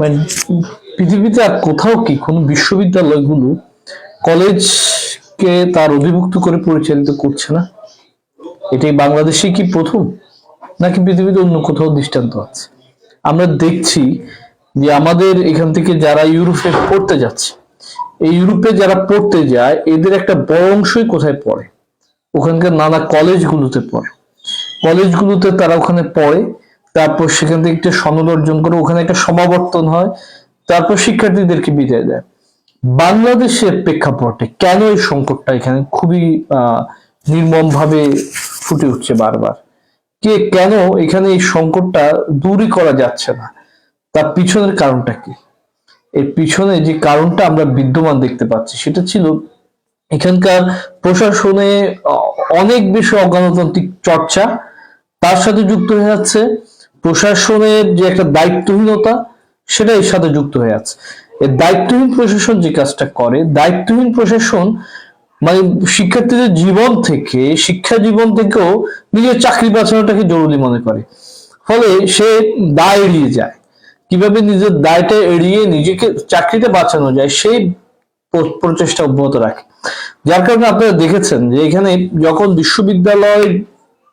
মানে পৃথিবীতে আর কোথাও কি কোনো বিশ্ববিদ্যালয়গুলো কলেজকে তার অধিভুক্ত করে পরিচালিত করছে না? এটাই বাংলাদেশে কি প্রথম, নাকি পৃথিবীতে অন্য কোথাও দৃষ্টান্ত আছে? আমরা দেখছি যে আমাদের এখান থেকে যারা ইউরোপে পড়তে যাচ্ছে, এই ইউরোপে যারা পড়তে যায়, এদের একটা বড় অংশই কোথায় পড়ে? ওখানকার নানা কলেজগুলোতে পড়ে। কলেজগুলোতে তারা ওখানে পড়ে তারপর সেখান থেকে একটা সনদ অর্জন করে ওখানে একটা সমাবর্তন হয়, তারপর শিক্ষার্থীদেরকে বিদায় দেয়। বাংলাদেশের প্রেক্ষাপটে কেন এই সংকটটা এখানে খুবই নির্মম ভাবে ফুটে উঠছে বারবার? কে কেন এখানে এই সংকটটা দূরই করা যাচ্ছে না? তার পিছনের কারণটা কি? এর পিছনে যে কারণটা আমরা বিদ্যমান দেখতে পাচ্ছি সেটা ছিল এখানকার প্রশাসনে অনেক বেশি অগণতান্ত্রিক চর্চা, তার সাথে যুক্ত হয়ে যাচ্ছে প্রশাসনের যে একটা দায়িত্বহীনতা, সেটা এর সাথে যুক্ত হয়ে আছে। দায়িত্বহীন প্রশাসন যে কাজটা করে, দায়িত্বহীন প্রশাসন মানে শিক্ষার্থীদের জীবন থেকে, শিক্ষা জীবন থেকেও নিজের চাকরি বাঁচানোটাকে জরুরি মনে করে। ফলে সে দায় এড়িয়ে যায়। কীভাবে নিজের দায়টা এড়িয়ে নিজেকে চাকরিতে বাঁচানো যায়, সেই প্রচেষ্টা অব্যাহত রাখে। যার কারণে আপনারা দেখেছেন যে এখানে যখন বিশ্ববিদ্যালয়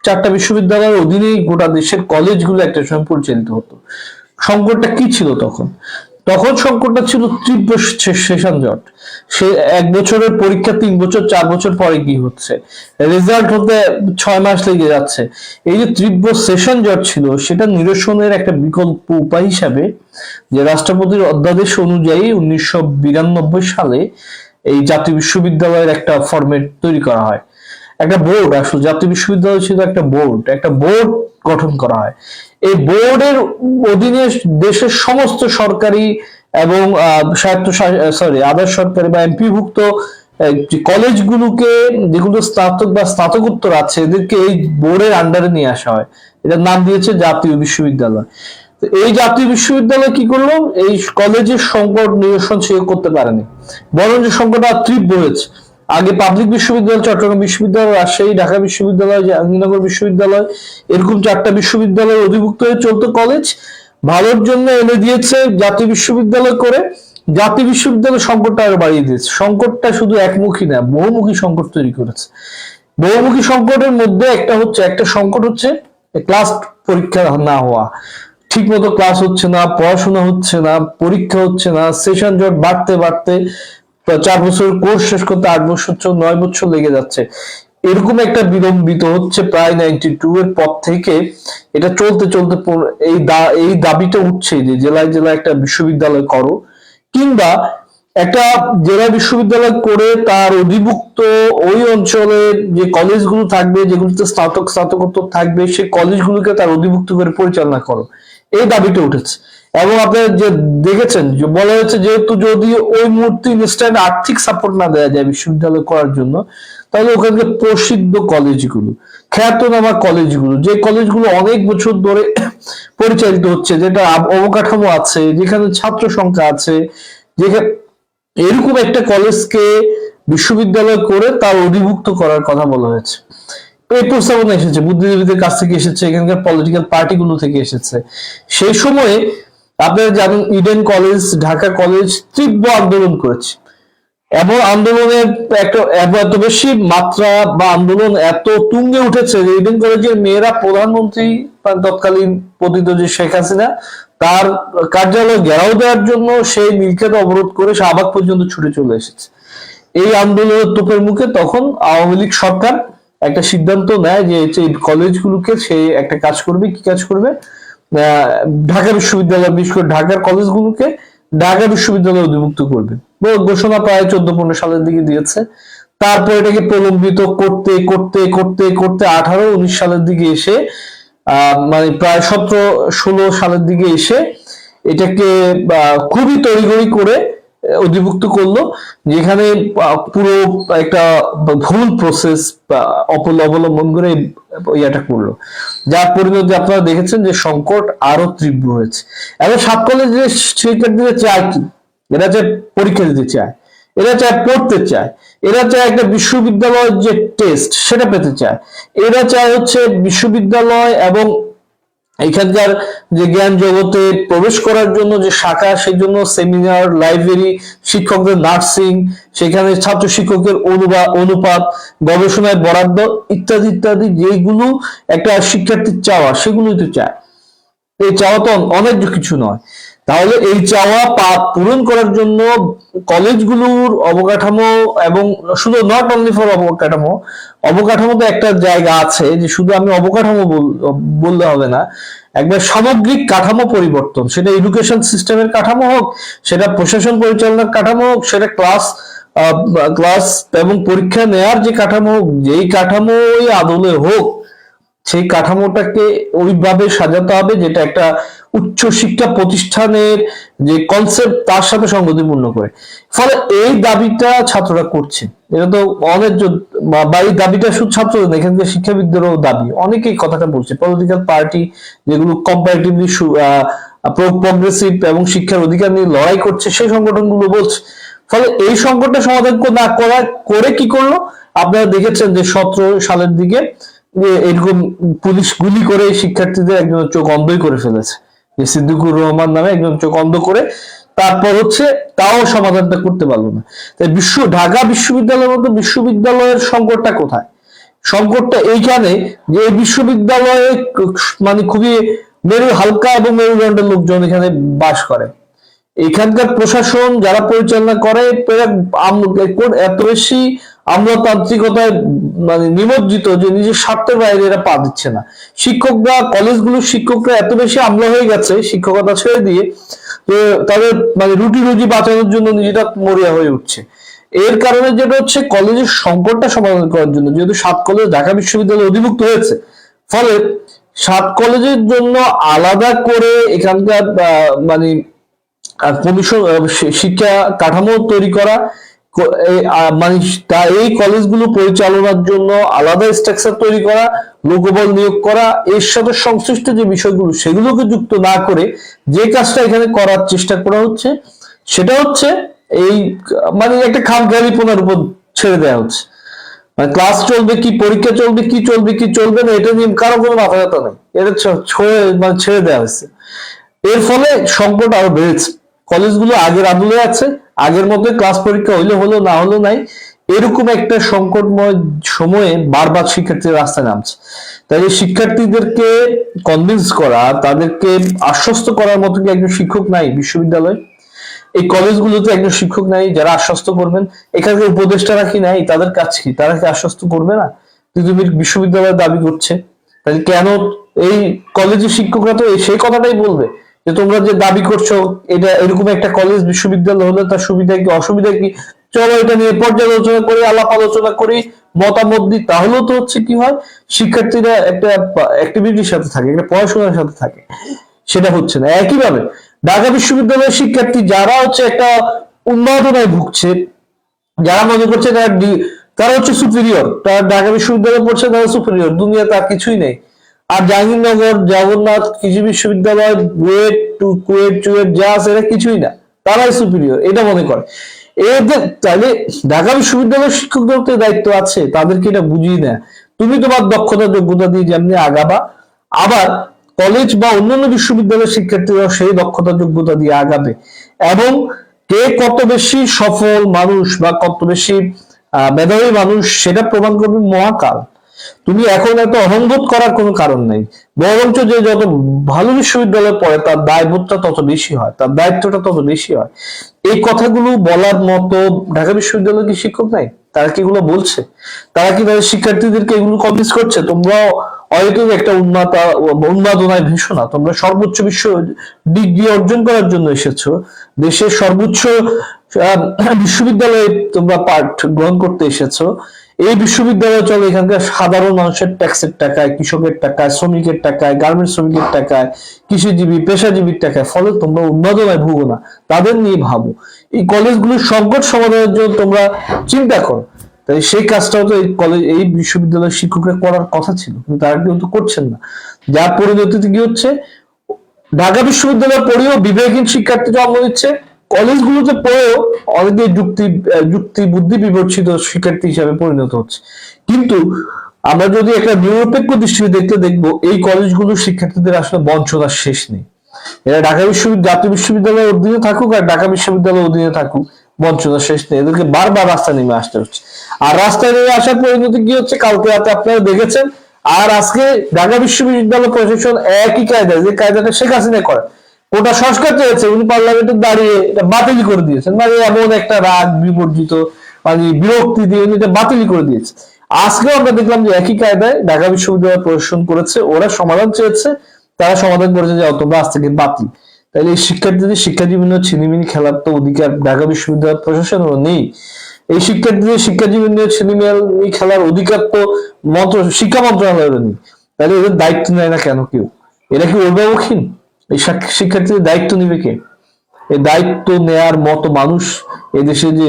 চারটা বিশ্ববিদ্যালয়ের অধীনেই গোটা দেশের কলেজগুলো একটা সময় পরিচালিত হতো। সংকটটা কি ছিল তখন? তখন সংকটটা ছিল তীব্র সেশন জট। সে এক বছরের পরীক্ষা, তিন বছর, চার বছর পরে কি হচ্ছে? রেজাল্ট হতে ছয় মাস লেগে যাচ্ছে। এই যে তীব্র সেশন জট ছিল, সেটা নিরসনের একটা বিকল্প উপায় হিসাবে যে রাষ্ট্রপতির অধ্যাদেশ অনুযায়ী উনিশশো বিরানব্বই সালে এই জাতীয় বিশ্ববিদ্যালয়ের একটা ফরম্যাট তৈরি করা হয়। একটা বোর্ড আসলে, জাতীয় বিশ্ববিদ্যালয় ছিল একটা বোর্ড একটা বোর্ড গঠন করা হয়। এই বোর্ডের অধীনে দেশের সমস্ত সরকারি এবং স্বায়ত্ত সরি আদার সরকারি বা এমপিভুক্ত কলেজগুলোকে যেগুলো স্নাতক বা স্নাতকোত্তর আছে, এদেরকে এই বোর্ডের আন্ডারে নিয়ে আসা হয়। এটার নাম দিয়েছে জাতীয় বিশ্ববিদ্যালয়। তো এই জাতীয় বিশ্ববিদ্যালয় কি করল? এই কলেজের সংকট নিরসন সে করতে পারেনি। বরং যে সংকট আর তীব্র হয়েছে। আগে পাবলিক বিশ্ববিদ্যালয়, চট্টগ্রাম বিশ্ববিদ্যালয়, রাজশাহী, ঢাকা বিশ্ববিদ্যালয়, জাহাঙ্গীরনগর বিশ্ববিদ্যালয়, এরকম চারটা বিশ্ববিদ্যালয় অধিভুক্ত হয়ে চলতো কলেজ ভালোর জন্য এনে দিয়েছে জাতীয় বিশ্ববিদ্যালয় করে। জাতীয় বিশ্ববিদ্যালয় সংকটটা আরও বাড়িয়ে দিয়েছে। সংকটটা শুধু একমুখী না, বহুমুখী সংকট তৈরি করেছে। বহুমুখী সংকটের মধ্যে একটা হচ্ছে, একটা সংকট হচ্ছে ক্লাস পরীক্ষা না হওয়া। ঠিক মতো ক্লাস হচ্ছে না, পড়াশোনা হচ্ছে না, পরীক্ষা হচ্ছে না সেশন জট বাড়তে বাড়তে চার বছর কোর্স শেষ করতে আট বছর নয় বছর লেগে যাচ্ছে। এরকম একটা বিলম্বিত হচ্ছে প্রায় নাইনটি টু এর পর থেকে। এটা চলতে চলতে এই এই দাবিটা উঠছে যে জেলায় জেলায় একটা বিশ্ববিদ্যালয় করো, কিংবা একটা জেলা বিশ্ববিদ্যালয় করে তার অধিভুক্ত ওই অঞ্চলে যে কলেজগুলো থাকবে, যেগুলোতে স্নাতক, স্নাতকোত্তর থাকবে সেই কলেজগুলোকে তার অধিভুক্ত করে পরিচালনা করো। এই দাবিটা উঠেছে। এবং আপনারা যে দেখেছেন, যে বলা হয়েছে যেহেতু যদি ওই মুহূর্তে ইনস্ট্যান্ট আর্থিক সাপোর্ট না দেওয়া যায় বিশ্ববিদ্যালয় করার জন্য, তাহলে ওখানকার প্রসিদ্ধ কলেজগুলো, খ্যাতনামা কলেজগুলো, যে কলেজগুলো অনেক বছর ধরে পরিচালিত হচ্ছে, যেটা অবকাঠামো আছে, যেখানে ছাত্র সংখ্যা আছে, যেখানে এরকম একটা কলেজকে বিশ্ববিদ্যালয় করে তার অধিভুক্ত করার কথা বলা হয়েছে। এই প্রস্তাবনা এসেছে, বুদ্ধিজীবীদের কাছ থেকে এসেছে, এখানকার পলিটিক্যাল পার্টিগুলো থেকে এসেছে। সেই সময়ে আপনারা জানেন ইডেন কলেজ ঢাকা কলেজ তীব্র আন্দোলন করেছে। এবং আন্দোলনের একটা এত বেশি মাত্রা বা আন্দোলন এত তুঙ্গে উঠেছে যে ইডেন কলেজের মেয়েরা প্রধানমন্ত্রী তৎকালীন পতিত যে শেখ হাসিনা, তার কার্যালয় ঘেরাও দেওয়ার জন্য সেই নীলক্ষেত অবরোধ করে শাহবাগ পর্যন্ত ছুটে চলে এসেছে। এই আন্দোলনের তোপের মুখে তখন আওয়ামী লীগ সরকার একটা সিদ্ধান্ত নেয় যে কলেজগুলোকে সে একটা কাজ করবে, কি কাজ করবে? ঢাকা বিশ্ববিদ্যালয়, বিশেষ করে ঢাকার কলেজগুলোকে ঢাকা বিশ্ববিদ্যালয় অধিভুক্ত করবে। ঘোষণা প্রায় চোদ্দ, পনেরো সালের দিকে দিয়েছে। তারপর এটাকে প্রলম্বিত করতে করতে করতে করতে আঠারো, উনিশ সালের দিকে এসে মানে প্রায় সতেরো, ষোলো সালের দিকে এসে এটাকে খুবই তড়িঘড়ি করে অধিভুক্ত করল, যেখানে পুরো একটা ভুল প্রসেস অবলম্বন করে ইয়েটা করল। যার পরিণতি আপনারা দেখেছেন যে সংকট আরও তীব্র হয়েছে। এখন সাত কলেজের শিক্ষার্থীরা চায় কি? এরা চায় পরীক্ষা দিতে চায়, এরা চায় পড়তে চায়, এরা চায় একটা বিশ্ববিদ্যালয়ের যে টেস্ট সেটা পেতে চায়, এরা চায় হচ্ছে বিশ্ববিদ্যালয় এবং এখানকার যে জ্ঞান জগতে প্রবেশ করার জন্য যে শাখা, সেই জন্য সেমিনার লাইব্রেরি শিক্ষকদের নার্সিং সেখানে ছাত্র শিক্ষকের অনুবা, অনুপাত, গবেষণায় বরাদ্দ ইত্যাদি ইত্যাদি যেগুলো একটা শিক্ষার্থীর চাওয়া, সেগুলোই তো চায়। এই চাওয়া তো অনেক কিছু নয়। তাহলে এই চাওয়া পা- পূরণ করার জন্য কলেজগুলোর অবকাঠামো এবং শুধু নট অনলি ফর অবকাঠামো অবকাঠামো তো একটা জায়গা আছে যে শুধু আমি অবকাঠামো বল- বললে হবে না, একবার সামগ্রিক কাঠামো পরিবর্তন, সেটা এডুকেশন সিস্টেমের কাঠামো হোক, সেটা প্রশাসন পরিচালনার কাঠামো হোক, সেটা ক্লাস ক্লাস এবং পরীক্ষা নেয়ার যে কাঠামো হোক, যেই কাঠামো কাঠামোই আদলে হোক সেই কাঠামোটাকে ওইভাবে সাজাতে হবে যেটা একটা উচ্চ শিক্ষা প্রতিষ্ঠানের যে কনসেপ্ট তার সাথে সঙ্গতিপূর্ণ করে। ফলে এই দাবিটা ছাত্ররা করছে। এটা তো অনেক বা এই দাবিটা শুধু ছাত্রদের এখানকার শিক্ষাবিদদেরও দাবি। অনেকেই কথাটা বলছে পলিটিক্যাল পার্টি যেগুলো কম্পারেটিভলি প্রোগ্রেসিভ এবং শিক্ষার অধিকার নিয়ে লড়াই করছে, সেই সংগঠনগুলো বলছে। ফলে এই সংকটটা সমাধান না করা, করে কি করল? আপনারা দেখেছেন যে সতেরো সালের দিকে যে এরকম পুলিশ গুলি করে শিক্ষার্থীদের একজন চোখ অন্ধই করে ফেলেছে। যে সিদ্দিকুর রহমান নামে একজন চোখ অন্ধ করে তারপর হচ্ছে তাও সমাধানটা করতে পারল না। তাই বিশ্ব, ঢাকা বিশ্ববিদ্যালয়ের মতো বিশ্ববিদ্যালয়ের সংকটটা কোথায়? সংকটটা এইখানে যে বিশ্ববিদ্যালয়ে মানে খুবই মেরু হালকা এবং মেরুদণ্ডের লোকজন এখানে বাস করে। এখানকার প্রশাসন যারা পরিচালনা করে এত বেশি আমলাতান্ত্রিকতায় মানে নিমজ্জিত যে নিজের স্বার্থের বাইরে এরা পা দিচ্ছে না। শিক্ষকরা, কলেজগুলোর শিক্ষকরা এত বেশি আমলা হয়ে গেছে শিক্ষকতা ছেড়ে দিয়ে, যে তাদের মানে রুটি রুজি বাঁচানোর জন্য নিজেরা মরিয়া হয়ে উঠছে। এর কারণে যেটা হচ্ছে, কলেজের সংকটটা সমাধান করার জন্য, যেহেতু সাত কলেজ ঢাকা বিশ্ববিদ্যালয়ে অধিভুক্ত হয়েছে, ফলে সাত কলেজের জন্য আলাদা করে এখানকার মানে শিক্ষা কাঠামো তৈরি করা মানে তা এই কলেজগুলো পরিচালনার জন্য আলাদা স্ট্রাকচার তৈরি করা, লোকবল নিয়োগ করা, এর সাথে সংশ্লিষ্ট যে বিষয়গুলো সেগুলোকে যুক্ত না করে যে কাজটা এখানে করার চেষ্টা করা হচ্ছে, সেটা হচ্ছে এই মানে একটা খামখেয়ালিপনার উপর ছেড়ে দেওয়া হচ্ছে। মানে ক্লাস চলবে কি, পরীক্ষা চলবে কি চলবে কি, চলবে না, এটা নিয়ে কারও কোনো মাথা ব্যথা নেই। এটা মানে ছেড়ে দেওয়া হয়েছে। এর ফলে সংকট আরও বেড়েছে। কলেজগুলো আগের আদলে আছে আগের মতো ক্লাস পরীক্ষা হইলে, হলো, না হলো নাই, এরকম একটা সংকটময় সময়ে বারবার শিক্ষার্থীরা রাস্তায় নামছে। তাই শিক্ষার্থীদেরকে কনভিন্স করা, তাদেরকে আশ্বস্ত করার মতো কি একজন শিক্ষক নাই বিশ্ববিদ্যালয়ে? এই কলেজগুলোতে একজন শিক্ষক নাই যারা আশ্বস্ত করবেন? এখানকার উপদেষ্টারা কি নাই, তাদের কাজ কি? তারা কি আশ্বস্ত করবে না? তুমি বিশ্ববিদ্যালয়ের দাবি করছে, তাহলে কেন এই কলেজের শিক্ষকরা তো সেই কথাটাই বলবে? যে তোমরা যে দাবি করছ, এটা এরকম একটা কলেজ বিশ্ববিদ্যালয় হলে তার সুবিধা কি, অসুবিধা কি? চলো এটা নিয়ে পর্যালোচনা করি, আলাপ আলোচনা করি, মতামত দিই, তাহলেও তো হচ্ছে কি হয়, শিক্ষার্থীরা একটা অ্যাক্টিভিটির সাথে থাকে, একটা পড়াশোনার সাথে থাকে, সেটা হচ্ছে না। একইভাবে, ঢাকা বিশ্ববিদ্যালয়ের শিক্ষার্থী যারা হচ্ছে একটা উন্মাদনায় ভুগছে, যারা মনে করছে তারা হচ্ছে সুপিরিয়র তারা ঢাকা বিশ্ববিদ্যালয়ে পড়ছে, তারা সুপিরিয়র দুনিয়া তার কিছুই নেই। আর জাহাঙ্গীরনগর, জগন্নাথ কৃষি বিশ্ববিদ্যালয়, বুয়েট, টু, কুয়েট, চুয়েট, যা আছে এরা কিছুই না। তারাই সুপিরিয়র এটা মনে করে। এদের তাহলে ঢাকা বিশ্ববিদ্যালয়ের শিক্ষকদের দায়িত্ব আছে, তাদেরকে এটা বুঝিয়ে না তুমি তোমার দক্ষতা, যোগ্যতা দিয়ে যেমনি আগাবা, আবার কলেজ বা অন্যান্য বিশ্ববিদ্যালয়ের শিক্ষার্থীরা সেই দক্ষতা, যোগ্যতা দিয়ে আগাবে। এবং কে কত বেশি সফল মানুষ বা কত বেশি মেধাবী মানুষ, সেটা প্রমাণ করবে মহাকাল। তুমি এখন এত অহংবোধ করার কোনো কারণ নেই। বরঞ্চ যে যত ভালো বিশ্ববিদ্যালয়ে পড়ে, তার দায়বোধটা তত বেশি হয়, তার দায়িত্বটা তত বেশি হয়। এই কথাগুলো বলার মতো ঢাকা বিশ্ববিদ্যালয়ে কি শিক্ষক নাই? তারা কি এগুলো বলছে? তারা কি তাদের শিক্ষার্থীদেরকে এগুলো কনভিন্স করছে? তোমরা হয়তো একটা উন্মাতা, উন্মাদনায় ভেসো না তোমরা সর্বোচ্চ বিশ্ব ডিগ্রি অর্জন করার জন্য এসেছ। দেশের সর্বোচ্চ বিশ্ববিদ্যালয়ে তোমরা পাঠ গ্রহণ করতে এসেছ। এই বিশ্ববিদ্যালয় চলে এখানকার সাধারণ মানুষের ট্যাক্সের টাকায়, কৃষকের টাকায়, শ্রমিকের টাকায়, গার্মেন্টস শ্রমিকের টাকায়, কৃষিজীবী, পেশাজীবীর টাকায়। ফলে তোমরা উন্মাদনায় ভুগো না, তাদের নিয়ে ভাবো। এই কলেজগুলোর সংকট সমাধানের জন্য তোমরা চিন্তা করো। তাই সেই কাজটাও তো এই কলেজ, এই বিশ্ববিদ্যালয়ের শিক্ষকরা করার কথা ছিল, কিন্তু তারা কিন্তু করছেন না। যার পরিণতিতে কি হচ্ছে? ঢাকা বিশ্ববিদ্যালয়ে পড়েও বিবেকহীন শিক্ষার্থী জন্ম দিচ্ছে কলেজগুলোতে পড়েও অনেকে যুক্তি যুক্তি, বুদ্ধি বিবর্চিত শিক্ষার্থী হিসাবে পরিণত হচ্ছে। কিন্তু আমরা যদি একটা নিরপেক্ষ দৃষ্টিতে দেখতে দেখব, এই কলেজগুলোর শিক্ষার্থীদের আসলে বঞ্চনার শেষ নেই। এরা ঢাকা বিশ্ববিদ্যালয় জাতীয় বিশ্ববিদ্যালয়ের অধীনে থাকুক আর ঢাকা বিশ্ববিদ্যালয়ের অধীনে থাকুক, বঞ্চনার শেষ নেই। এদেরকে বারবার রাস্তা নেমে আসতে হচ্ছে। আর রাস্তায় নেমে আসার পরিণতি কি হচ্ছে? কালকে রাতে আপনারা দেখেছেন। আর আজকে ঢাকা বিশ্ববিদ্যালয় প্রশাসন একই কায়দায়, যে কায়দাটা শেখ হাসিনা করে কোটা সংস্কার চেয়েছে উনি পার্লামেন্টে দাঁড়িয়ে এটা বাতিল করে দিয়েছেন। মানে এমন একটা রাগ বিবর্জিত মানে বিরক্তি দিয়ে উনি এটা বাতিল করে দিয়েছে। আজকেও আমরা দেখলাম যে একই কায়দায় ঢাকা বিশ্ববিদ্যালয় প্রশাসন করেছে, ওরা সমাধান চেয়েছে, তারা সমাধান করেছে যে তোমরা আজ থেকে বাতিল। তাহলে এই শিক্ষার্থীদের শিক্ষাজীবন ছিনিমিনি খেলার তো অধিকার ঢাকা বিশ্ববিদ্যালয় প্রশাসনেরও নেই। এই শিক্ষার্থীদের শিক্ষাজীবন নিয়ে ছিনিমিনি খেলার অধিকার তো মন্ত্র, শিক্ষা মন্ত্রণালয়ের নেই। তাহলে এদের দায়িত্ব নেয় না কেন কেউ? এরা কি অভিভাবকহীন? এই শিক্ষার্থীদের দায়িত্ব নিবে কে? এই দায়িত্ব নেয়ার মতো মানুষ এদেশে যে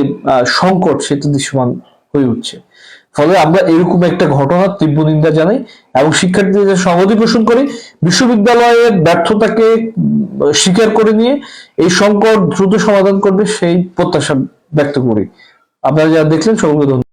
সংকট, সেটা দৃশ্যমান হয়ে উঠছে। ফলে আমরা এরকম একটা ঘটনার তীব্র নিন্দা জানাই এবং শিক্ষার্থীদের সংহতি পোষণ করি, বিশ্ববিদ্যালয়ের ব্যর্থতাকে স্বীকার করে নিয়ে এই সংকট দ্রুত সমাধান করবে সেই প্রত্যাশা ব্যক্ত করি। আপনারা যারা দেখলেন, সকলকে ধন্যবাদ।